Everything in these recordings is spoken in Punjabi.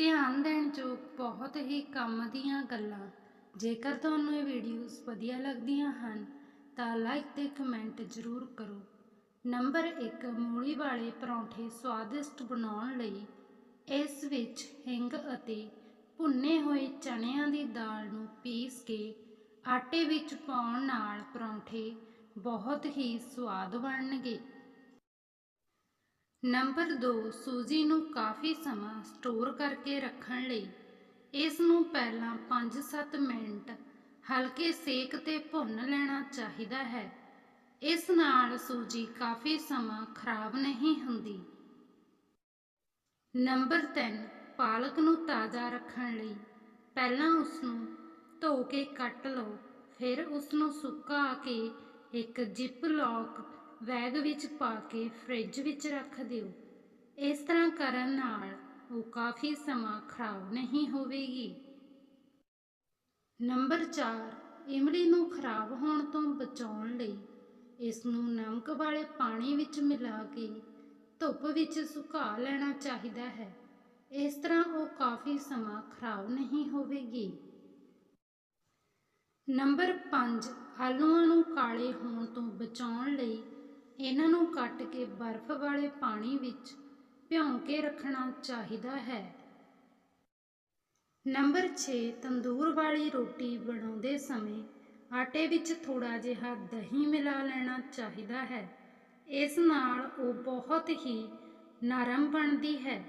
ਧਿਆਨ ਦੇਣ ਯੋਗ ਬਹੁਤ ਹੀ ਕੰਮ ਦੀਆਂ ਗੱਲਾਂ। ਜੇਕਰ ਤੁਹਾਨੂੰ ਇਹ ਵੀਡੀਓਜ਼ ਵਧੀਆ ਲੱਗਦੀਆਂ ਹਨ, ਤਾਂ ਲਾਈਕ ਤੇ ਕਮੈਂਟ ਜ਼ਰੂਰ ਕਰੋ। ਨੰਬਰ 1 ਮੂਲੀ ਵਾਲੇ ਪਰੌਂਠੇ ਸਵਾਦਿਸ਼ਟ ਬਣਾਉਣ ਲਈ ਇਸ ਵਿੱਚ ਹਿੰਗ ਅਤੇ ਭੁੰਨੇ ਹੋਏ ਚਣਿਆਂ ਦੀ ਦਾਲ ਨੂੰ ਪੀਸ ਕੇ ਆਟੇ ਵਿੱਚ ਪਾਉਣ ਨਾਲ ਪਰੌਂਠੇ ਬਹੁਤ ਹੀ ਸਵਾਦ ਬਣਨਗੇ। ਨੰਬਰ 2 ਸੂਜੀ ਨੂੰ ਕਾਫੀ ਸਮਾਂ ਸਟੋਰ ਕਰਕੇ ਰੱਖਣ ਲਈ। ਇਸ ਨੂੰ ਪਹਿਲਾਂ 5-7 ਮਿੰਟ ਹਲਕੇ ਸੇਕ ਤੇ ਭੁੰਨ ਲੈਣਾ ਚਾਹੀਦਾ ਹੈ। ਇਸ ਨਾਲ ਸੂਜੀ ਕਾਫੀ ਸਮਾਂ ਖਰਾਬ ਨਹੀਂ ਹੁੰਦੀ। ਨੰਬਰ 3 ਪਾਲਕ ਨੂੰ ਤਾਜ਼ਾ ਰੱਖਣ ਲਈ ਪਹਿਲਾਂ ਉਸ ਨੂੰ ਧੋ ਕੇ ਕੱਟ ਲਓ, ਫਿਰ ਉਸ ਨੂੰ ਸੁਕਾ ਕੇ ਇੱਕ ਜਿਪ ਲੌਕ ਬੈਗ ਵਿੱਚ ਪਾ ਕੇ ਫ੍ਰਿਜ ਵਿੱਚ ਰੱਖ ਦਿਓ। ਇਸ ਤਰ੍ਹਾਂ ਕਰਨ ਨਾਲ ਉਹ ਕਾਫੀ ਸਮਾਂ ਖਰਾਬ ਨਹੀਂ ਹੋਵੇਗੀ। ਨੰਬਰ 4 ਇਮਲੀ ਨੂੰ ਖਰਾਬ ਹੋਣ ਤੋਂ ਬਚਾਉਣ ਲਈ ਇਸ ਨੂੰ ਨਮਕ ਵਾਲੇ ਪਾਣੀ ਵਿੱਚ ਮਿਲਾ ਕੇ ਧੁੱਪ ਵਿੱਚ ਸੁਕਾ ਲੈਣਾ ਚਾਹੀਦਾ ਹੈ। ਇਸ ਤਰ੍ਹਾਂ ਉਹ ਕਾਫੀ ਸਮਾਂ ਖਰਾਬ ਨਹੀਂ ਹੋਵੇਗੀ। ਨੰਬਰ 5 ਆਲੂਆਂ ਨੂੰ ਕਾਲੇ ਹੋਣ ਤੋਂ ਬਚਾਉਣ ਲਈ ਇਹਨਾਂ ਨੂੰ ਕੱਟ ਕੇ ਬਰਫ਼ ਵਾਲੇ ਪਾਣੀ ਵਿੱਚ ਭਿਉਂ ਕੇ ਰੱਖਣਾ ਚਾਹੀਦਾ ਹੈ। ਨੰਬਰ 6 ਤੰਦੂਰ ਵਾਲੀ ਰੋਟੀ ਬਣਾਉਂਦੇ ਸਮੇਂ ਆਟੇ ਵਿੱਚ ਥੋੜਾ ਜਿਹਾ ਦਹੀਂ ਮਿਲਾ ਲੈਣਾ ਚਾਹੀਦਾ ਹੈ। ਇਸ ਨਾਲ ਉਹ ਬਹੁਤ ਹੀ ਨਰਮ ਬਣਦੀ ਹੈ।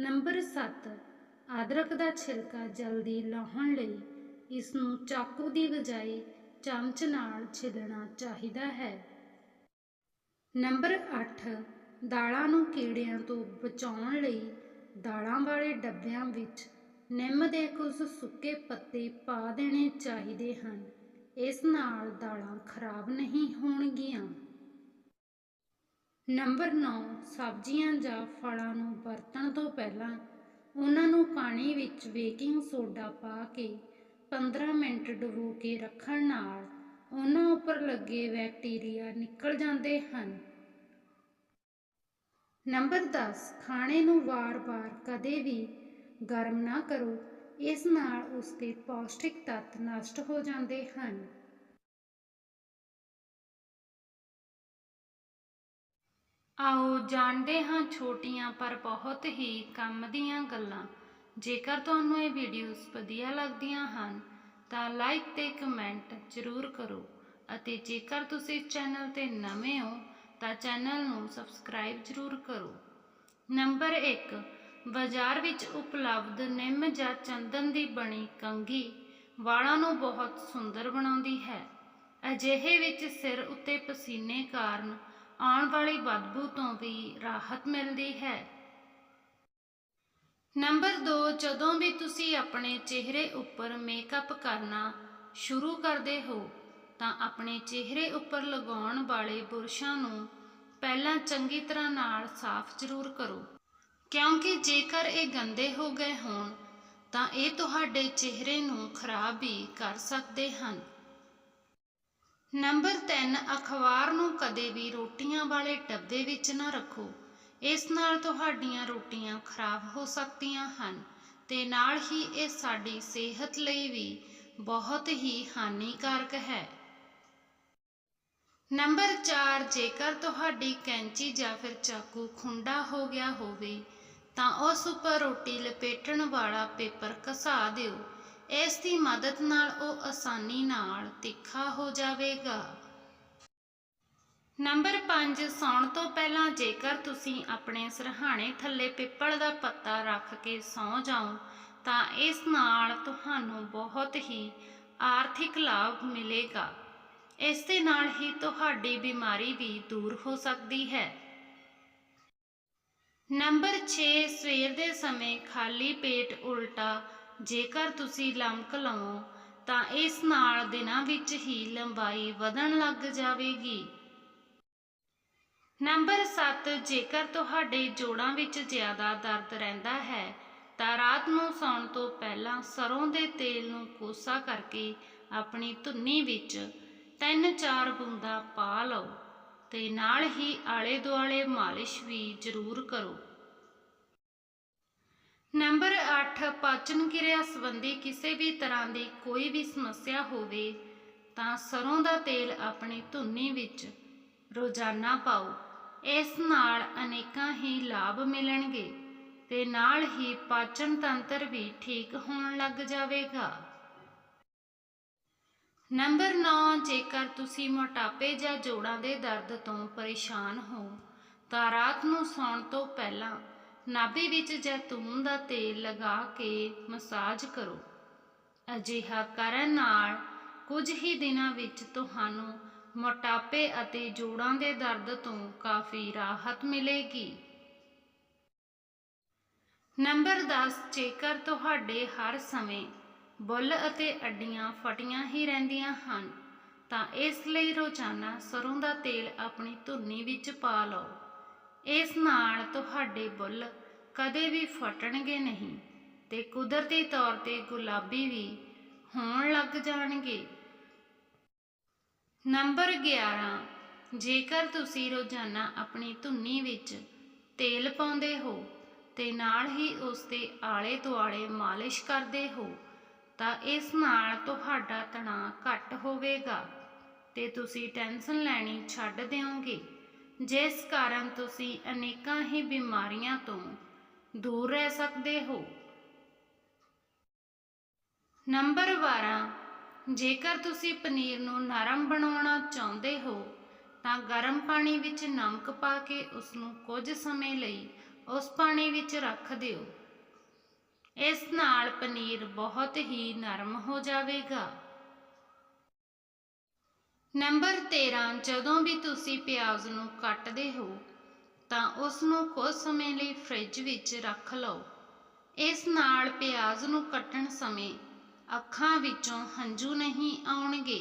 ਨੰਬਰ 7 ਅਦਰਕ ਦਾ ਛਿਲਕਾ ਜਲਦੀ ਲਾਹੁਣ ਲਈ ਇਸ ਨੂੰ ਚਾਕੂ ਦੀ ਬਜਾਏ ਚਮਚ ਨਾਲ ਛਿੱਲਣਾ ਚਾਹੀਦਾ ਹੈ। ਨੰਬਰ 8 ਦਾਲਾਂ ਨੂੰ ਕੀੜਿਆਂ ਤੋਂ ਬਚਾਉਣ ਲਈ ਦਾਲਾਂ ਵਾਲੇ ਡੱਬਿਆਂ ਵਿੱਚ ਨਿੰਮ ਦੇ ਕੁਝ ਸੁੱਕੇ ਪੱਤੇ ਪਾ ਦੇਣੇ ਚਾਹੀਦੇ ਹਨ। ਇਸ ਨਾਲ ਦਾਲਾਂ ਖਰਾਬ ਨਹੀਂ ਹੋਣਗੀਆਂ। ਨੰਬਰ 9 ਸਬਜ਼ੀਆਂ ਜਾਂ ਫਲਾਂ ਨੂੰ ਵਰਤਣ ਤੋਂ ਪਹਿਲਾਂ ਉਹਨਾਂ ਨੂੰ ਪਾਣੀ ਵਿੱਚ ਬੇਕਿੰਗ ਸੋਡਾ ਪਾ ਕੇ 15 ਮਿੰਟ ਡੁਬੋ ਕੇ ਰੱਖਣ ਨਾਲ ਉਹਨਾਂ ਉੱਪਰ ਲੱਗੇ ਬੈਕਟੀਰੀਆ ਨਿਕਲ ਜਾਂਦੇ ਹਨ। ਨੰਬਰ 10 ਖਾਣੇ ਨੂੰ ਵਾਰ-ਵਾਰ ਕਦੇ ਵੀ ਗਰਮ ਨਾ ਕਰੋ। ਇਸ ਨਾਲ ਉਸ ਦੇ ਪੌਸ਼ਟਿਕ ਤੱਤ ਨਸ਼ਟ ਹੋ ਜਾਂਦੇ ਹਨ। ਆਓ ਜਾਣਦੇ ਹਾਂ ਛੋਟੀਆਂ ਪਰ ਬਹੁਤ ਹੀ ਕੰਮ ਦੀਆਂ ਗੱਲਾਂ। ਜੇਕਰ ਤੁਹਾਨੂੰ ਇਹ ਵੀਡੀਓਜ਼ ਵਧੀਆ ਲੱਗਦੀਆਂ ਹਨ, ਤਾਂ ਲਾਈਕ ਤੇ ਕਮੈਂਟ ਜ਼ਰੂਰ ਕਰੋ ਅਤੇ ਜੇਕਰ ਤੁਸੀਂ ਚੈਨਲ ਤੇ ਨਵੇਂ ਹੋ ਤਾਂ ਚੈਨਲ ਨੂੰ ਸਬਸਕ੍ਰਾਈਬ ਜ਼ਰੂਰ ਕਰੋ। ਨੰਬਰ 1 ਬਾਜ਼ਾਰ ਵਿੱਚ ਉਪਲਬਧ ਨਿੰਮ ਜਾਂ ਚੰਦਨ ਦੀ ਬਣੀ ਕੰਘੀ ਵਾਲਾਂ ਨੂੰ ਬਹੁਤ ਸੁੰਦਰ ਬਣਾਉਂਦੀ ਹੈ। ਅਜਿਹੇ ਵਿੱਚ ਸਿਰ ਉੱਤੇ ਪਸੀਨੇ ਕਾਰਨ ਆਉਣ ਵਾਲੀ ਬਦਬੂ ਤੋਂ ਵੀ ਰਾਹਤ ਮਿਲਦੀ ਹੈ। ਨੰਬਰ 2 ਜਦੋਂ ਵੀ ਤੁਸੀਂ ਆਪਣੇ ਚਿਹਰੇ ਉੱਪਰ ਮੇਕਅਪ ਕਰਨਾ ਸ਼ੁਰੂ ਕਰਦੇ ਹੋ ਤਾਂ ਆਪਣੇ ਚਿਹਰੇ ਉੱਪਰ ਲਗਾਉਣ ਵਾਲੇ ਬੁਰਸ਼ਾਂ ਨੂੰ ਪਹਿਲਾਂ ਚੰਗੀ ਤਰ੍ਹਾਂ ਨਾਲ ਸਾਫ਼ ਜ਼ਰੂਰ ਕਰੋ। ਕਿਉਂਕਿ ਜੇਕਰ ਇਹ ਗੰਦੇ ਹੋ ਗਏ ਹੋਣ, ਤਾਂ ਇਹ ਤੁਹਾਡੇ ਚਿਹਰੇ ਨੂੰ ਖਰਾਬ ਵੀ ਕਰ ਸਕਦੇ ਹਨ। ਨੰਬਰ 3 ਅਖਬਾਰ ਨੂੰ ਕਦੇ ਵੀ ਰੋਟੀਆਂ ਵਾਲੇ ਡੱਬੇ ਵਿੱਚ ਨਾ ਰੱਖੋ। ਇਸ ਨਾਲ ਤੁਹਾਡੀਆਂ ਰੋਟੀਆਂ ਖਰਾਬ ਹੋ ਸਕਦੀਆਂ ਹਨ ਤੇ ਨਾਲ ਹੀ ਇਹ ਸਾਡੀ ਸਿਹਤ ਲਈ ਵੀ ਬਹੁਤ ਹੀ ਹਾਨੀਕਾਰਕ ਹੈ। ਨੰਬਰ 4 ਜੇਕਰ ਤੁਹਾਡੀ ਕੈਂਚੀ ਜਾਂ ਫਿਰ ਚਾਕੂ ਖੁੰਡਾ ਹੋ ਗਿਆ ਹੋਵੇ, ਤਾਂ ਉਸ ਉੱਪਰ ਰੋਟੀ ਲਪੇਟਣ ਵਾਲਾ ਪੇਪਰ ਘਸਾ ਦਿਓ। ਇਸ ਦੀ ਮਦਦ ਨਾਲ ਉਹ ਆਸਾਨੀ ਨਾਲ ਤਿੱਖਾ ਹੋ ਜਾਵੇਗਾ। ਨੰਬਰ 5 ਸੌਣ ਤੋਂ ਪਹਿਲਾਂ ਜੇਕਰ ਤੁਸੀਂ ਆਪਣੇ ਸਰਹਾਣੇ ਥੱਲੇ ਪਿੱਪਲ ਦਾ ਪੱਤਾ ਰੱਖ ਕੇ ਸੌਂ ਜਾਓ, ਤਾਂ ਇਸ ਨਾਲ ਤੁਹਾਨੂੰ ਬਹੁਤ ਹੀ ਆਰਥਿਕ ਲਾਭ ਮਿਲੇਗਾ। ਇਸ ਦੇ ਨਾਲ ਹੀ ਤੁਹਾਡੀ ਬਿਮਾਰੀ ਵੀ ਦੂਰ ਹੋ ਸਕਦੀ ਹੈ। ਨੰਬਰ 6 ਸਵੇਰ ਦੇ ਸਮੇਂ ਖਾਲੀ ਪੇਟ ਉਲਟਾ, ਜੇਕਰ ਤੁਸੀਂ ਲੰਮਕ ਲਵੋ, ਤਾਂ ਇਸ ਨਾਲ ਦਿਨਾਂ ਵਿੱਚ ਹੀ ਲੰਬਾਈ ਵਧਣ ਲੱਗ ਜਾਵੇਗੀ। ਨੰਬਰ 7 ਜੇਕਰ ਤੁਹਾਡੇ ਜੋੜਾਂ ਵਿੱਚ ਜ਼ਿਆਦਾ ਦਰਦ ਰਹਿੰਦਾ ਹੈ, ਤਾਂ ਰਾਤ ਨੂੰ ਸੌਣ ਤੋਂ ਪਹਿਲਾਂ ਸਰੋਂ ਦੇ ਤੇਲ ਨੂੰ ਕੋਸਾ ਕਰਕੇ ਆਪਣੀ ਧੁੰਨੀ ਵਿੱਚ 3-4 ਬੂੰਦਾਂ ਪਾ ਲਓ ਤੇ ਨਾਲ ਹੀ ਆਲੇ ਦੁਆਲੇ ਮਾਲਿਸ਼ ਵੀ ਜ਼ਰੂਰ ਕਰੋ। ਨੰਬਰ 8 ਪਾਚਨ ਕਿਰਿਆ ਸੰਬੰਧੀ ਕਿਸੇ ਵੀ ਤਰ੍ਹਾਂ ਦੀ ਕੋਈ ਵੀ ਸਮੱਸਿਆ ਹੋਵੇ ਤਾਂ ਸਰੋਂ ਦਾ ਤੇਲ ਆਪਣੀ ਧੁੰਨੀ ਵਿੱਚ ਰੋਜ਼ਾਨਾ ਪਾਓ। ਇਸ ਨਾਲ ਅਨੇਕਾਂ ਹੀ ਲਾਭ ਮਿਲਣਗੇ ਤੇ ਨਾਲ ਹੀ ਪਾਚਨ ਤੰਤਰ ਵੀ ਠੀਕ ਹੋਣ ਲੱਗ ਜਾਵੇਗਾ। ਨੰਬਰ 9 ਜੇਕਰ ਤੁਸੀਂ ਮੋਟਾਪੇ ਜਾਂ ਜੋੜਾਂ ਦੇ ਦਰਦ ਤੋਂ ਪਰੇਸ਼ਾਨ ਹੋ, ਤਾਂ ਰਾਤ ਨੂੰ ਸੌਣ ਤੋਂ ਪਹਿਲਾਂ ਨਾਭੀ ਵਿੱਚ ਜੈਤੂਨ ਦਾ ਤੇਲ ਲਗਾ ਕੇ ਮਸਾਜ ਕਰੋ। ਅਜਿਹਾ ਕਰਨ ਨਾਲ ਕੁਝ ਹੀ ਦਿਨਾਂ ਵਿੱਚ ਤੁਹਾਨੂੰ ਮੋਟਾਪੇ ਅਤੇ ਜੋੜਾਂ ਦੇ ਦਰਦ ਤੋਂ ਕਾਫੀ ਰਾਹਤ ਮਿਲੇਗੀ। ਨੰਬਰ 10 ਜੇਕਰ ਤੁਹਾਡੇ ਹਰ ਸਮੇਂ ਬੁੱਲ ਅਤੇ ਅੱਡੀਆਂ ਫਟੀਆਂ ਹੀ ਰਹਿੰਦੀਆਂ ਹਨ, ਤਾਂ ਇਸ ਲਈ ਰੋਜ਼ਾਨਾ ਸਰੋਂ ਦਾ ਤੇਲ ਆਪਣੀ ਧੁੰਨੀ ਵਿੱਚ ਪਾ ਲਓ। ਇਸ ਨਾਲ ਤੁਹਾਡੇ ਬੁੱਲ ਕਦੇ ਵੀ ਫਟਣਗੇ ਨਹੀਂ ਤੇ ਕੁਦਰਤੀ ਤੌਰ ਤੇ ਗੁਲਾਬੀ ਵੀ ਹੋਣ ਲੱਗ ਜਾਣਗੇ। ਨੰਬਰ 11 ਜੇਕਰ ਤੁਸੀਂ ਰੋਜ਼ਾਨਾ ਆਪਣੀ ਧੁੰਨੀ ਵਿੱਚ ਤੇਲ ਪਾਉਂਦੇ ਹੋ ਤੇ ਨਾਲ ਹੀ ਉਸ ਦੇ ਆਲੇ ਦੁਆਲੇ ਮਾਲਿਸ਼ ਕਰਦੇ ਹੋ ਤਾਂ ਇਸ ਨਾਲ ਤੁਹਾਡਾ ਤਣਾਅ ਘੱਟ ਹੋਵੇਗਾ ਤੇ ਤੁਸੀਂ ਟੈਨਸ਼ਨ ਲੈਣੀ ਛੱਡ ਦਿਓਗੇ। ਜਿਸ ਕਾਰਨ ਤੁਸੀਂ ਅਨੇਕਾਂ ਹੀ ਬਿਮਾਰੀਆਂ ਤੋਂ ਦੂਰ ਰਹਿ ਸਕਦੇ ਹੋ। ਨੰਬਰ 12 ਜੇਕਰ ਤੁਸੀਂ ਪਨੀਰ ਨੂੰ ਨਰਮ ਬਣਾਉਣਾ ਚਾਹੁੰਦੇ ਹੋ, ਤਾਂ ਗਰਮ ਪਾਣੀ ਵਿੱਚ ਨਮਕ ਪਾ ਕੇ ਉਸ ਨੂੰ ਕੁਝ ਸਮੇਂ ਲਈ ਉਸ ਪਾਣੀ ਵਿੱਚ ਰੱਖ ਦਿਓ। ਇਸ ਨਾਲ ਪਨੀਰ ਬਹੁਤ ਹੀ ਨਰਮ ਹੋ ਜਾਵੇਗਾ। ਨੰਬਰ 13 ਜਦੋਂ ਵੀ ਤੁਸੀਂ ਪਿਆਜ਼ ਨੂੰ ਕੱਟਦੇ ਹੋ, ਤਾਂ ਉਸ ਨੂੰ ਕੁਝ ਸਮੇਂ ਲਈ ਫ੍ਰਿਜ ਵਿੱਚ ਰੱਖ ਲਓ। ਇਸ ਨਾਲ ਪਿਆਜ਼ ਨੂੰ ਕੱਟਣ ਸਮੇਂ ਅੱਖਾਂ ਵਿੱਚੋਂ ਹੰਝੂ ਨਹੀਂ ਆਉਣਗੇ।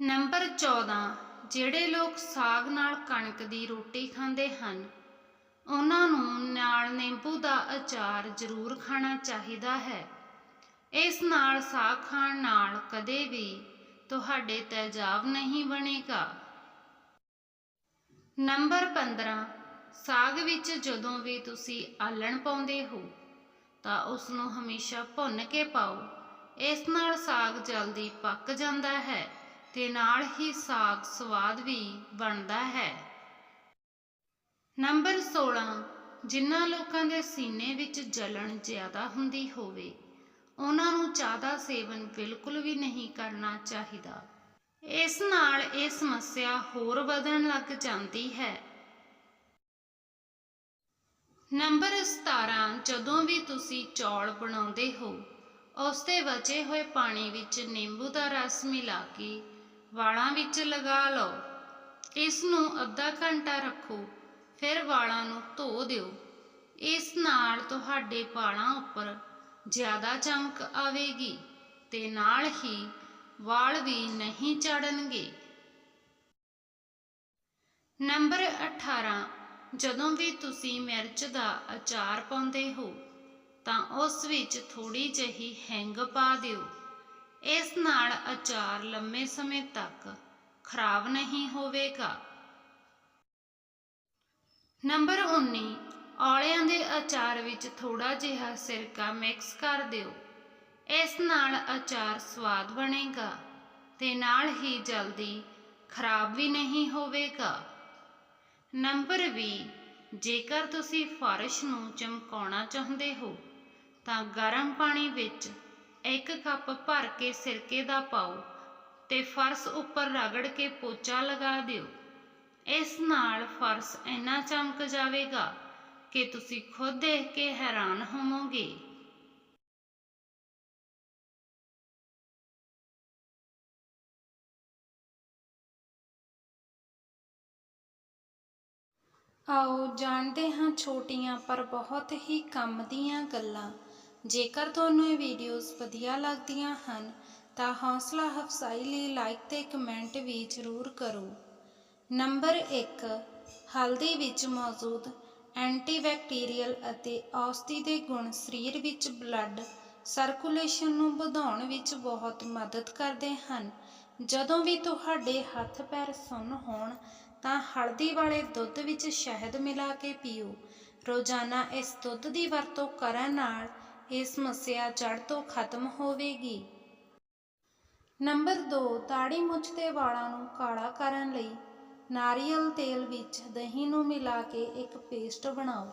ਨੰਬਰ 14 ਜਿਹੜੇ ਲੋਕ ਸਾਗ ਨਾਲ ਕਣਕ ਦੀ ਰੋਟੀ ਖਾਂਦੇ ਹਨ ਉਹਨਾਂ ਨੂੰ ਨਾਲ ਨਿੰਬੂ ਦਾ ਅਚਾਰ ਜ਼ਰੂਰ ਖਾਣਾ ਚਾਹੀਦਾ ਹੈ। ਇਸ ਨਾਲ ਸਾਗ ਖਾਣ ਨਾਲ ਕਦੇ ਵੀ ਤੁਹਾਡੇ ਤੇਜ਼ਾਬ ਨਹੀਂ ਬਣੇਗਾ। ਨੰਬਰ 15 ਸਾਗ ਵਿੱਚ ਜਦੋਂ ਵੀ ਤੁਸੀਂ ਆਲਣ ਪਾਉਂਦੇ ਹੋ, ਤਾਂ ਉਸ ਨੂੰ ਹਮੇਸ਼ਾ ਭੁੰਨ ਕੇ ਪਾਓ। ਇਸ ਨਾਲ ਸਾਗ ਜਲਦੀ ਪੱਕ ਜਾਂਦਾ ਹੈ ਤੇ ਨਾਲ ਹੀ ਸਾਗ ਸਵਾਦ ਵੀ ਬਣਦਾ ਹੈ। ਨੰਬਰ 16 ਜਿਨ੍ਹਾਂ ਲੋਕਾਂ ਦੇ ਸੀਨੇ ਵਿੱਚ ਜਲਣ ਜ਼ਿਆਦਾ ਹੁੰਦੀ ਹੋਵੇ, ਉਹਨਾਂ ਨੂੰ ਚਾਹ ਦਾ ਸੇਵਨ ਬਿਲਕੁਲ ਵੀ ਨਹੀਂ ਕਰਨਾ ਚਾਹੀਦਾ। ਇਸ ਨਾਲ ਇਹ ਸਮੱਸਿਆ ਹੋਰ ਵਧਣ ਲੱਗ ਜਾਂਦੀ ਹੈ। ਨੰਬਰ 17 ਜਦੋਂ ਵੀ ਤੁਸੀਂ ਚੌਲ ਬਣਾਉਂਦੇ ਹੋ ਉਸ ਦੇ ਬਚੇ ਹੋਏ ਪਾਣੀ ਵਿੱਚ ਨਿੰਬੂ ਦਾ ਰਸ ਮਿਲਾ ਕੇ ਵਾਲਾਂ ਵਿੱਚ ਲਗਾ ਲਓ। ਇਸ ਨੂੰ ਅੱਧਾ ਘੰਟਾ ਰੱਖੋ। ਫਿਰ ਵਾਲਾਂ ਨੂੰ ਧੋ ਦਿਓ। ਇਸ ਨਾਲ ਤੁਹਾਡੇ ਵਾਲਾਂ ਉੱਪਰ ਜ਼ਿਆਦਾ ਚਮਕ ਆਵੇਗੀ ਤੇ ਨਾਲ ਹੀ ਵਾਲ ਵੀ ਨਹੀਂ ਝੜਨਗੇ ਨੰਬਰ 18 ਜਦੋਂ ਵੀ ਤੁਸੀਂ ਮਿਰਚ ਦਾ ਅਚਾਰ ਪਾਉਂਦੇ ਹੋ, ਤਾਂ ਉਸ ਵਿੱਚ ਥੋੜੀ ਜਿਹੀ ਹੈਂਗ ਪਾ ਦਿਓ। ਇਸ ਨਾਲ ਅਚਾਰ ਲੰਮੇ ਸਮੇਂ ਤੱਕ ਖਰਾਬ ਨਹੀਂ ਹੋਵੇਗਾ। ਨੰਬਰ 19 ਔਲਿਆਂ ਦੇ ਅਚਾਰ ਵਿੱਚ ਥੋੜਾ ਜਿਹਾ ਸਿਰਕਾ ਮਿਕਸ ਕਰ ਦਿਓ। ਇਸ ਨਾਲ ਅਚਾਰ ਸਵਾਦ ਬਣੇਗਾ ਤੇ ਨਾਲ ਹੀ ਜਲਦੀ ਖਰਾਬ ਵੀ ਨਹੀਂ ਹੋਵੇਗਾ। ਨੰਬਰ 20 ਜੇਕਰ ਤੁਸੀਂ ਫਰਸ਼ ਨੂੰ ਚਮਕਾਉਣਾ ਚਾਹੁੰਦੇ ਹੋ, ਤਾਂ ਗਰਮ ਪਾਣੀ ਵਿੱਚ ਇੱਕ ਕੱਪ ਭਰ ਕੇ ਸਿਰਕੇ ਦਾ ਪਾਓ ਤੇ ਫਰਸ਼ ਉੱਪਰ ਰਗੜ ਕੇ ਪੋਚਾ ਲਗਾ ਦਿਓ। ਇਸ ਨਾਲ ਫਰਸ਼ ਇੰਨਾ ਚਮਕ ਜਾਵੇਗਾ ਕਿ ਤੁਸੀਂ ਖੁਦ ਦੇਖ ਕੇ ਹੈਰਾਨ ਹੋਵੋਗੇ। ਆਓ ਜਾਣਦੇ ਹਾਂ ਛੋਟੀਆਂ ਪਰ ਬਹੁਤ ਹੀ ਕੰਮ ਦੀਆਂ ਗੱਲਾਂ। ਜੇਕਰ ਤੁਹਾਨੂੰ ਇਹ ਵੀਡੀਓਜ਼ ਵਧੀਆ ਲੱਗਦੀਆਂ ਹਨ, ਤਾਂ ਹੌਸਲਾ ਅਫਜ਼ਾਈ ਲਈ ਲਾਈਕ ਤੇ ਕਮੈਂਟ ਵੀ ਜ਼ਰੂਰ ਕਰੋ। ਨੰਬਰ 1 ਹਲਦੀ ਵਿੱਚ ਮੌਜੂਦ ਐਂਟੀਬੈਕਟੀਰੀਅਲ ਅਤੇ ਔਸ਼ਧੀ ਦੇ ਗੁਣ ਸਰੀਰ ਵਿੱਚ ਬਲੱਡ ਸਰਕੂਲੇਸ਼ਨ ਨੂੰ ਵਧਾਉਣ ਵਿੱਚ ਬਹੁਤ ਮਦਦ ਕਰਦੇ ਹਨ। ਜਦੋਂ ਵੀ ਤੁਹਾਡੇ ਹੱਥ ਪੈਰ ਸੁੰਨ ਹੋਣ, ਤਾਂ ਹਲਦੀ ਵਾਲੇ ਦੁੱਧ ਵਿੱਚ ਸ਼ਹਿਦ ਮਿਲਾ ਕੇ ਪੀਓ। ਰੋਜ਼ਾਨਾ ਇਸ ਦੁੱਧ ਦੀ ਵਰਤੋਂ ਕਰਨ ਨਾਲ ਇਹ ਸਮੱਸਿਆ ਜੜ ਤੋਂ ਖਤਮ ਹੋਵੇਗੀ। ਨੰਬਰ 2 ਤਾੜੀ ਮੁੱਛ ਤੇ ਵਾਲਾਂ ਨੂੰ ਕਾਲਾ ਕਰਨ ਲਈ ਨਾਰੀਅਲ ਤੇਲ ਵਿੱਚ ਦਹੀਂ ਨੂੰ ਮਿਲਾ ਕੇ ਇੱਕ ਪੇਸਟ ਬਣਾਓ।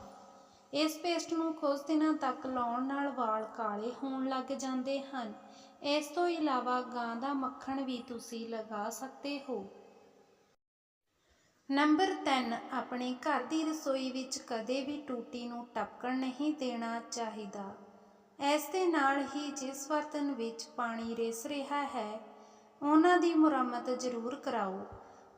ਇਸ ਪੇਸਟ ਨੂੰ ਕੁਝ ਦਿਨਾਂ ਤੱਕ ਲਾਉਣ ਨਾਲ ਵਾਲ ਕਾਲੇ ਹੋਣ ਲੱਗ ਜਾਂਦੇ ਹਨ। ਇਸ ਤੋਂ ਇਲਾਵਾ ਗਾਂ ਦਾ ਮੱਖਣ ਵੀ ਤੁਸੀਂ ਲਗਾ ਸਕਦੇ ਹੋ। ਨੰਬਰ 3 ਆਪਣੇ ਘਰ ਦੀ ਰਸੋਈ ਵਿੱਚ ਕਦੇ ਵੀ ਟੂਟੀ ਨੂੰ ਟਪਕਣ ਨਹੀਂ ਦੇਣਾ ਚਾਹੀਦਾ। ਇਸ ਦੇ ਨਾਲ ਹੀ ਜਿਸ ਬਰਤਨ ਵਿੱਚ ਪਾਣੀ ਰਿਸ ਰਿਹਾ ਹੈ, ਉਹਨਾਂ ਦੀ ਮੁਰੰਮਤ ਜ਼ਰੂਰ ਕਰਾਓ।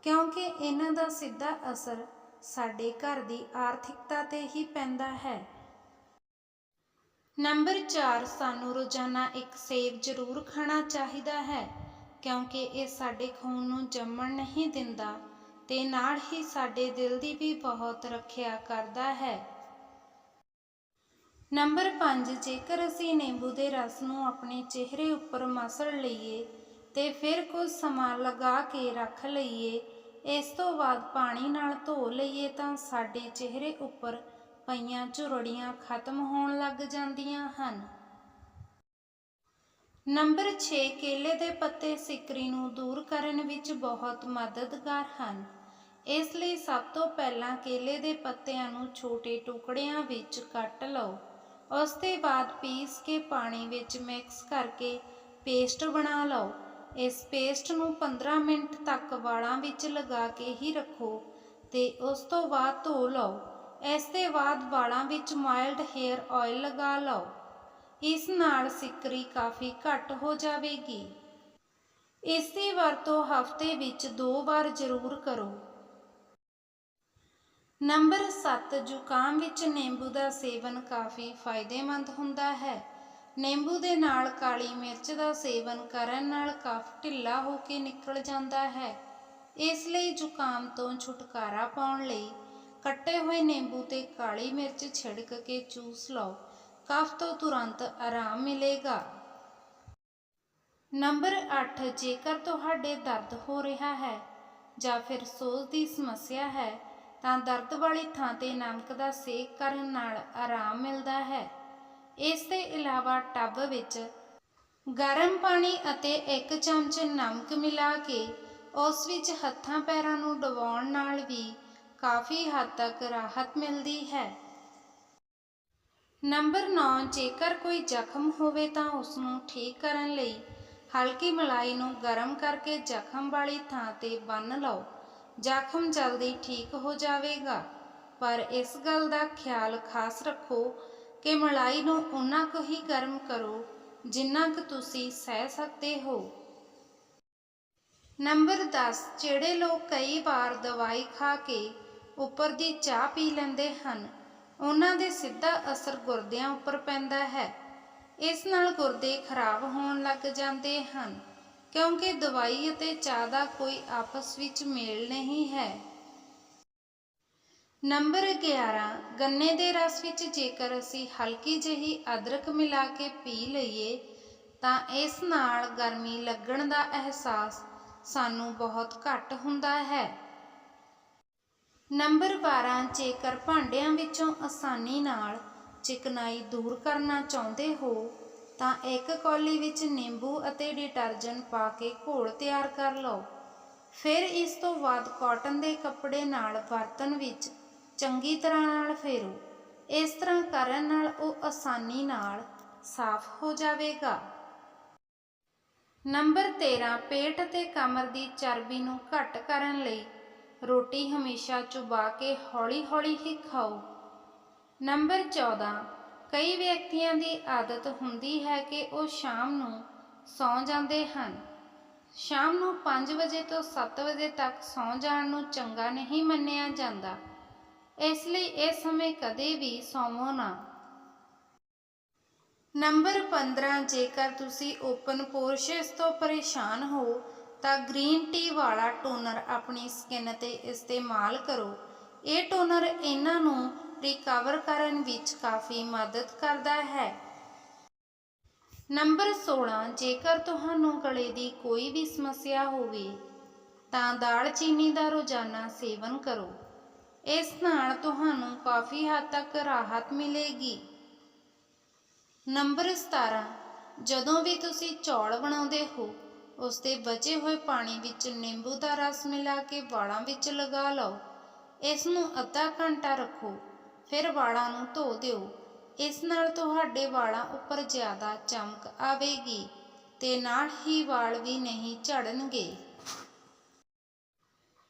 ਕਿਉਂਕਿ ਇਹਨਾਂ ਦਾ ਸਿੱਧਾ ਅਸਰ ਸਾਡੇ ਘਰ ਦੀ ਆਰਥਿਕਤਾ ਤੇ ਹੀ ਪੈਂਦਾ ਹੈ। ਨੰਬਰ 4 ਸਾਨੂੰ ਰੋਜ਼ਾਨਾ ਇੱਕ ਸੇਬ ਜ਼ਰੂਰ ਖਾਣਾ ਚਾਹੀਦਾ ਹੈ, ਕਿਉਂਕਿ ਇਹ ਸਾਡੇ ਖੂਨ ਨੂੰ ਜੰਮਣ ਨਹੀਂ ਦਿੰਦਾ ਤੇ ਨਾਲ ਹੀ ਸਾਡੇ ਦਿਲ ਦੀ ਵੀ ਬਹੁਤ ਰੱਖਿਆ ਕਰਦਾ ਹੈ। ਨੰਬਰ 5 ਜੇਕਰ ਅਸੀਂ ਨਿੰਬੂ ਦੇ ਰਸ ਨੂੰ ਆਪਣੇ ਚਿਹਰੇ ਉੱਪਰ ਮਸਲ ਲਈਏ ਤੇ ਫਿਰ ਕੁਝ ਸਮਾਂ ਲਗਾ ਕੇ ਰੱਖ ਲਈਏ। ਇਸ ਤੋਂ ਬਾਅਦ ਪਾਣੀ ਨਾਲ ਧੋ ਲਈਏ ਤਾਂ ਸਾਡੇ ਚਿਹਰੇ ਉੱਪਰ ਪਈਆਂ ਝੁਰੜੀਆਂ ਖਤਮ ਹੋਣ ਲੱਗ ਜਾਂਦੀਆਂ ਹਨ। ਨੰਬਰ 6 ਕੇਲੇ ਦੇ ਪੱਤੇ ਸਿਕਰੀ ਨੂੰ ਦੂਰ ਕਰਨ ਵਿੱਚ ਬਹੁਤ ਮਦਦਗਾਰ ਹਨ। ਇਸ ਲਈ ਸਭ ਤੋਂ ਪਹਿਲਾਂ ਕੇਲੇ ਦੇ ਪੱਤਿਆਂ ਨੂੰ ਛੋਟੇ ਟੁਕੜਿਆਂ ਵਿੱਚ ਕੱਟ ਲਓ। ਉਸ ਤੋਂ ਬਾਅਦ ਪੀਸ ਕੇ ਪਾਣੀ ਵਿੱਚ ਮਿਕਸ ਕਰਕੇ ਪੇਸਟ ਬਣਾ ਲਓ। ਇਸ ਪੇਸਟ ਨੂੰ 15 ਮਿੰਟ ਤੱਕ ਵਾਲਾਂ ਵਿੱਚ ਲਗਾ ਕੇ ਹੀ ਰੱਖੋ ਤੇ ਉਸ ਤੋਂ ਬਾਅਦ ਧੋ ਲਓ। ਇਸ ਦੇ ਬਾਅਦ ਵਾਲਾਂ ਵਿੱਚ ਮਾਈਲਡ ਹੇਅਰ ਆਇਲ ਲਗਾ ਲਓ। ਇਸ ਨਾਲ ਸਿਕਰੀ ਕਾਫੀ ਘੱਟ ਹੋ ਜਾਵੇਗੀ। ਇਸ ਦੀ ਵਰਤੋਂ ਹਫ਼ਤੇ ਵਿੱਚ ਦੋ ਵਾਰ ਜ਼ਰੂਰ ਕਰੋ। ਨੰਬਰ 7 ਜ਼ੁਕਾਮ ਵਿੱਚ ਨਿੰਬੂ ਦਾ ਸੇਵਨ ਕਾਫੀ ਫਾਇਦੇਮੰਦ ਹੁੰਦਾ ਹੈ। ਨਿੰਬੂ ਦੇ ਨਾਲ ਕਾਲੀ ਮਿਰਚ ਦਾ ਸੇਵਨ ਕਰਨ ਨਾਲ ਕਫ ਢਿੱਲਾ ਹੋ ਕੇ ਨਿਕਲ ਜਾਂਦਾ ਹੈ। ਇਸ ਲਈ ਜ਼ੁਕਾਮ ਤੋਂ ਛੁਟਕਾਰਾ ਪਾਉਣ ਲਈ ਕੱਟੇ ਹੋਏ ਨਿੰਬੂ ਤੇ ਕਾਲੀ ਮਿਰਚ ਛਿੜਕ ਕੇ ਚੂਸ ਲਓ। ਕਫ ਤੋਂ ਤੁਰੰਤ ਆਰਾਮ ਮਿਲੇਗਾ। ਨੰਬਰ 8 ਜੇਕਰ ਤੁਹਾਡੇ ਦਰਦ ਹੋ ਰਿਹਾ ਹੈ ਜਾਂ ਫਿਰ ਸੋਜ ਦੀ ਸਮੱਸਿਆ ਹੈ, ਤਾਂ ਦਰਦ ਵਾਲੀ ਥਾਂ ਤੇ ਨਮਕ ਦਾ ਸੇਕ ਕਰਨ ਨਾਲ ਆਰਾਮ ਮਿਲਦਾ ਹੈ। ਇਸ ਦੇ ਇਲਾਵਾ ਟੱਬ ਵਿੱਚ ਗਰਮ ਪਾਣੀ ਅਤੇ ਇੱਕ ਚਮਚ ਨਮਕ ਮਿਲਾ ਕੇ ਉਸ ਵਿੱਚ ਹੱਥਾਂ ਪੈਰਾਂ ਨੂੰ ਡੁਬਾਉਣ ਨਾਲ ਵੀ ਕਾਫੀ ਹੱਦ ਤੱਕ ਰਾਹਤ ਮਿਲਦੀ ਹੈ। ਨੰਬਰ 9 ਜੇਕਰ ਕੋਈ ਜ਼ਖਮ ਹੋਵੇ ਤਾਂ ਉਸ ਨੂੰ ਠੀਕ ਕਰਨ ਲਈ ਹਲਕੀ ਮਲਾਈ ਨੂੰ ਗਰਮ ਕਰਕੇ ਜ਼ਖਮ ਵਾਲੀ ਥਾਂ ਤੇ ਬੰਨ ਲਓ। ਜ਼ਖਮ ਜਲਦੀ ਠੀਕ ਹੋ ਜਾਵੇਗਾ। ਪਰ ਇਸ ਗੱਲ ਦਾ ਖਿਆਲ ਖਾਸ ਰੱਖੋ ਕਿ ਮਲਾਈ ਨੂੰ ਉਨਾ ਕੁ ਹੀ ਗਰਮ ਕਰੋ, ਜਿੰਨਾ ਕੁ ਤੁਸੀਂ ਸਹਿ ਸਕਦੇ ਹੋ। ਨੰਬਰ 10 ਜਿਹੜੇ ਲੋਕ ਕਈ ਵਾਰ ਦਵਾਈ ਖਾ ਕੇ ਉੱਪਰ ਦੀ ਚਾਹ ਪੀ ਲੈਂਦੇ ਹਨ, ਉਹਨਾਂ ਦੇ ਸਿੱਧਾ ਅਸਰ ਗੁਰਦਿਆਂ ਉੱਪਰ ਪੈਂਦਾ ਹੈ। ਇਸ ਨਾਲ ਗੁਰਦੇ ਖਰਾਬ ਹੋਣ ਲੱਗ ਜਾਂਦੇ ਹਨ, ਕਿਉਂਕਿ ਦਵਾਈ ਅਤੇ ਚਾਹ ਦਾ ਕੋਈ ਆਪਸ ਵਿੱਚ ਮੇਲ ਨਹੀਂ ਹੈ। ਨੰਬਰ 11 ਗੰਨੇ ਦੇ ਰਸ ਵਿੱਚ ਜੇਕਰ ਅਸੀਂ ਹਲਕੀ ਜਿਹੀ ਅਦਰਕ ਮਿਲਾ ਕੇ ਪੀ ਲਈਏ, ਤਾਂ ਇਸ ਨਾਲ ਗਰਮੀ ਲੱਗਣ ਦਾ ਅਹਿਸਾਸ ਸਾਨੂੰ ਬਹੁਤ ਘੱਟ ਹੁੰਦਾ ਹੈ। ਨੰਬਰ 12 ਜੇਕਰ ਭਾਂਡਿਆਂ ਵਿੱਚੋਂ ਆਸਾਨੀ ਨਾਲ ਚਿਕਨਾਈ ਦੂਰ ਕਰਨਾ ਚਾਹੁੰਦੇ ਹੋ, ਤਾਂ ਇੱਕ ਕੌਲੀ ਵਿੱਚ ਨਿੰਬੂ ਅਤੇ ਡਿਟਰਜੈਂਟ ਪਾ ਕੇ ਘੋਲ ਤਿਆਰ ਕਰ ਲਓ। ਫਿਰ ਇਸ ਤੋਂ ਬਾਅਦ ਕਾਟਨ ਦੇ ਕੱਪੜੇ ਨਾਲ ਬਰਤਨ ਵਿੱਚ ਚੰਗੀ ਤਰ੍ਹਾਂ ਨਾਲ ਫੇਰੋ। ਇਸ ਤਰ੍ਹਾਂ ਕਰਨ ਨਾਲ ਉਹ ਆਸਾਨੀ ਨਾਲ ਸਾਫ਼ ਹੋ ਜਾਵੇਗਾ। ਨੰਬਰ 13 ਪੇਟ ਅਤੇ ਕਮਰ ਦੀ ਚਰਬੀ ਨੂੰ ਘੱਟ ਕਰਨ ਲਈ ਰੋਟੀ ਹਮੇਸ਼ਾ ਚੁਬਾ ਕੇ ਹੌਲੀ-ਹੌਲੀ ਹੀ ਖਾਓ। ਨੰਬਰ 14 ਕਈ ਵਿਅਕਤੀਆਂ ਦੀ ਆਦਤ ਹੁੰਦੀ ਹੈ ਕਿ ਉਹ ਸ਼ਾਮ ਨੂੰ ਸੌਂ ਜਾਂਦੇ ਹਨ। ਸ਼ਾਮ ਨੂੰ 5 ਵਜੇ ਤੋਂ 7 ਵਜੇ ਤੱਕ ਸੌਂ ਜਾਣ ਨੂੰ ਚੰਗਾ ਨਹੀਂ ਮੰਨਿਆ ਜਾਂਦਾ। ਇਸ ਲਈ ਇਹ ਸਮੇਂ ਕਦੇ ਵੀ ਸੌਵੋ ਨਾ। ਨੰਬਰ 15 ਜੇਕਰ ਤੁਸੀਂ ਓਪਨ ਪੋਰਸ਼ਸ ਤੋਂ ਪਰੇਸ਼ਾਨ ਹੋ, ਤਾਂ ਗ੍ਰੀਨ ਟੀ ਵਾਲਾ ਟੋਨਰ ਆਪਣੀ ਸਕਿਨ ਤੇ ਇਸਤੇਮਾਲ ਕਰੋ। ਇਹ ਟੋਨਰ ਇਹਨਾਂ ਨੂੰ ਰਿਕਵਰ ਕਰਨ ਵਿੱਚ ਕਾਫੀ ਮਦਦ ਕਰਦਾ ਹੈ। ਨੰਬਰ 16 ਜੇਕਰ ਤੁਹਾਨੂੰ ਗਲੇ ਦੀ ਕੋਈ ਵੀ ਸਮੱਸਿਆ ਹੋਵੇ, ਤਾਂ ਦਾਲਚੀਨੀ ਦਾ ਰੋਜ਼ਾਨਾ ਸੇਵਨ ਕਰੋ। ਇਸ ਨਾਲ ਤੁਹਾਨੂੰ ਕਾਫੀ ਹੱਦ ਤੱਕ ਰਾਹਤ ਮਿਲੇਗੀ। ਨੰਬਰ 17 ਜਦੋਂ ਵੀ ਤੁਸੀਂ ਚੌਲ ਬਣਾਉਂਦੇ ਹੋ ਉਸ ਦੇ ਬਚੇ ਹੋਏ ਪਾਣੀ ਵਿੱਚ ਨਿੰਬੂ ਦਾ ਰਸ ਮਿਲਾ ਕੇ ਵਾਲਾਂ ਵਿੱਚ ਲਗਾ ਲਓ। ਇਸ ਨੂੰ ਅੱਧਾ ਘੰਟਾ ਰੱਖੋ, ਫਿਰ ਵਾਲਾਂ ਨੂੰ ਧੋ ਦਿਓ। ਇਸ ਨਾਲ ਤੁਹਾਡੇ ਵਾਲਾਂ ਉੱਪਰ ਜ਼ਿਆਦਾ ਚਮਕ ਆਵੇਗੀ ਤੇ ਨਾਲ ਹੀ ਵਾਲ ਵੀ ਨਹੀਂ ਝੜਨਗੇ।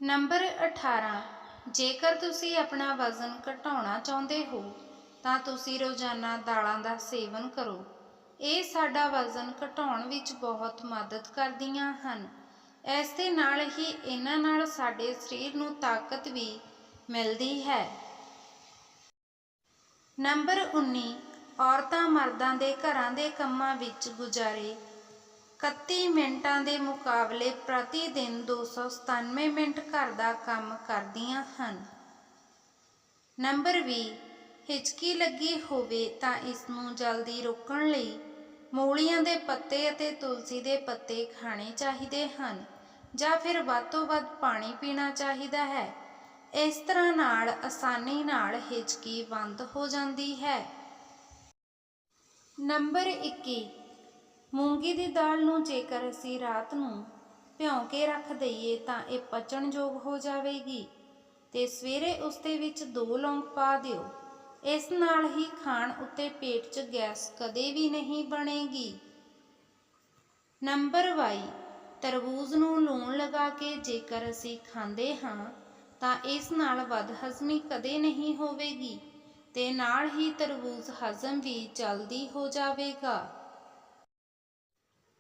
ਨੰਬਰ 18 ਜੇਕਰ ਤੁਸੀਂ ਆਪਣਾ ਵਜ਼ਨ ਘਟਾਉਣਾ ਚਾਹੁੰਦੇ ਹੋ, ਤਾਂ ਤੁਸੀਂ ਰੋਜ਼ਾਨਾ ਦਾਲਾਂ ਦਾ ਸੇਵਨ ਕਰੋ। ਇਹ ਸਾਡਾ ਵਜ਼ਨ ਘਟਾਉਣ ਵਿੱਚ ਬਹੁਤ ਮਦਦ ਕਰਦੀਆਂ ਹਨ। ਇਸ ਦੇ ਨਾਲ ਹੀ ਇਹਨਾਂ ਨਾਲ ਸਾਡੇ ਸਰੀਰ ਨੂੰ ਤਾਕਤ ਵੀ ਮਿਲਦੀ ਹੈ। ਨੰਬਰ 19 ਔਰਤਾਂ ਮਰਦਾਂ ਦੇ ਘਰਾਂ ਦੇ ਕੰਮਾਂ ਵਿੱਚ ਗੁਜ਼ਾਰੇ 31 ਮਿੰਟਾਂ ਦੇ ਮੁਕਾਬਲੇ ਪ੍ਰਤੀ ਦਿਨ 297 ਮਿੰਟ ਘਰ ਦਾ ਕੰਮ ਕਰਦੀਆਂ ਹਨ। ਨੰਬਰ 20 ਹਿਚਕੀ ਲੱਗੀ ਹੋਵੇ ਤਾਂ ਇਸ ਨੂੰ ਜਲਦੀ ਰੋਕਣ ਲਈ ਮੂਲੀਆਂ ਦੇ ਪੱਤੇ ਅਤੇ ਤੁਲਸੀ ਦੇ ਪੱਤੇ ਖਾਣੇ ਚਾਹੀਦੇ ਹਨ ਜਾਂ ਫਿਰ ਵੱਧ ਤੋਂ ਵੱਧ ਪਾਣੀ ਪੀਣਾ ਚਾਹੀਦਾ ਹੈ। ਇਸ ਤਰ੍ਹਾਂ ਨਾਲ ਆਸਾਨੀ ਨਾਲ ਹਿਚਕੀ ਬੰਦ ਹੋ ਜਾਂਦੀ ਹੈ। ਨੰਬਰ 21 ਮੂੰਗੀ ਦੀ ਦਾਲ ਨੂੰ ਜੇਕਰ ਅਸੀਂ ਰਾਤ ਨੂੰ ਭਿਉਂ ਕੇ ਰੱਖ ਦਈਏ ਤਾਂ ਇਹ ਪਚਣਯੋਗ ਹੋ ਜਾਵੇਗੀ ਤੇ ਸਵੇਰੇ ਉਸ ਦੇ ਵਿੱਚ ਦੋ ਲੌਂਗ ਪਾ ਦਿਓ। ਇਸ ਨਾਲ ਹੀ ਖਾਣ ਉੱਤੇ ਪੇਟ 'ਚ ਗੈਸ ਕਦੇ ਵੀ ਨਹੀਂ ਬਣੇਗੀ। ਨੰਬਰ 22 ਤਰਬੂਜ਼ ਨੂੰ ਲੂਣ ਲਗਾ ਕੇ ਜੇਕਰ ਅਸੀਂ ਖਾਂਦੇ ਹਾਂ ਤਾਂ ਇਸ ਨਾਲ ਵੱਧ ਹਜ਼ਮੀ ਕਦੇ ਨਹੀਂ ਹੋਵੇਗੀ ਤੇ ਨਾਲ ਹੀ ਤਰਬੂਜ਼ ਹਜ਼ਮ ਵੀ ਜਲਦੀ ਹੋ ਜਾਵੇਗਾ।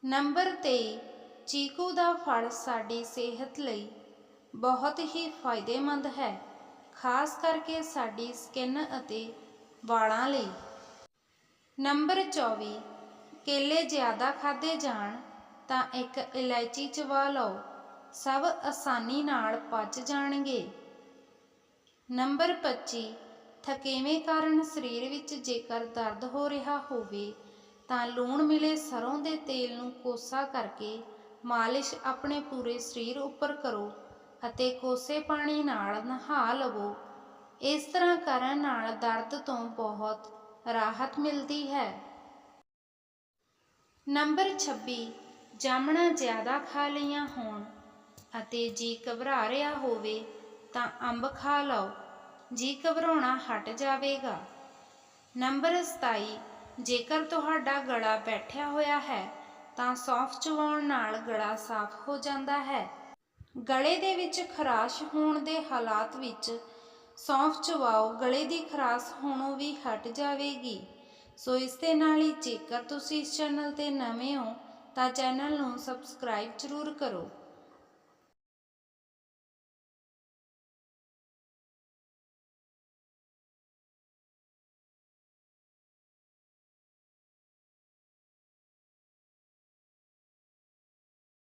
ਨੰਬਰ 23 ਚੀਕੂ ਦਾ ਫਲ ਸਾਡੀ ਸਿਹਤ ਲਈ ਬਹੁਤ ਹੀ ਫਾਇਦੇਮੰਦ ਹੈ, ਖਾਸ ਕਰਕੇ ਸਾਡੀ ਸਕਿਨ ਅਤੇ ਵਾਲਾਂ ਲਈ। ਨੰਬਰ 24 ਕੇਲੇ ਜ਼ਿਆਦਾ ਖਾਦੇ ਜਾਣ ਤਾਂ ਇੱਕ ਇਲਾਇਚੀ ਚਵਾ ਲਓ, ਸਭ ਆਸਾਨੀ ਨਾਲ ਪਚ ਜਾਣਗੇ। ਨੰਬਰ 25 ਥਕੇਵੇਂ ਕਾਰਨ ਸਰੀਰ ਵਿੱਚ ਜੇਕਰ ਦਰਦ ਹੋ ਰਿਹਾ ਹੋਵੇ ਤਾਂ ਲੂਣ ਮਿਲੇ ਸਰੋਂ ਦੇ ਤੇਲ ਨੂੰ ਕੋਸਾ ਕਰਕੇ ਮਾਲਿਸ਼ ਆਪਣੇ ਪੂਰੇ ਸਰੀਰ ਉੱਪਰ ਕਰੋ ਅਤੇ ਕੋਸੇ ਪਾਣੀ ਨਾਲ ਨਹਾ ਲਵੋ। ਇਸ ਤਰ੍ਹਾਂ ਕਰਨ ਨਾਲ ਦਰਦ ਤੋਂ ਬਹੁਤ ਰਾਹਤ ਮਿਲਦੀ ਹੈ। ਨੰਬਰ 26 ਜਾਮਣਾ ਜ਼ਿਆਦਾ ਖਾ ਲਈਆਂ ਹੋਣ ਅਤੇ ਜੀ ਘਬਰਾ ਰਿਹਾ ਹੋਵੇ ਤਾਂ ਅੰਬ ਖਾ ਲਓ, ਜੀ ਘਬਰਾਉਣਾ ਹਟ ਜਾਵੇਗਾ। ਨੰਬਰ 27 ਜੇਕਰ ਤੁਹਾਡਾ ਗਲਾ ਬੈਠਿਆ ਹੋਇਆ ਹੈ, ਤਾਂ ਸੌਂਫ ਚਬਾਉਣ ਨਾਲ ਗਲਾ ਸਾਫ਼ ਹੋ ਜਾਂਦਾ ਹੈ। ਗਲੇ ਦੇ ਵਿੱਚ ਖਰਾਸ਼ ਹੋਣ ਦੇ ਹਾਲਾਤ ਵਿੱਚ ਸੌਂਫ ਚਵਾਓ, ਗਲੇ ਦੀ ਖਰਾਸ਼ ਹੋਣੋਂ ਵੀ ਹਟ ਜਾਵੇਗੀ। ਸੋ ਇਸ ਦੇ ਨਾਲ ਹੀ ਜੇਕਰ ਤੁਸੀਂ ਇਸ ਚੈਨਲ ਤੇ ਨਵੇਂ ਹੋ, ਤਾਂ ਚੈਨਲ ਨੂੰ ਸਬਸਕ੍ਰਾਈਬ ਜ਼ਰੂਰ ਕਰੋ।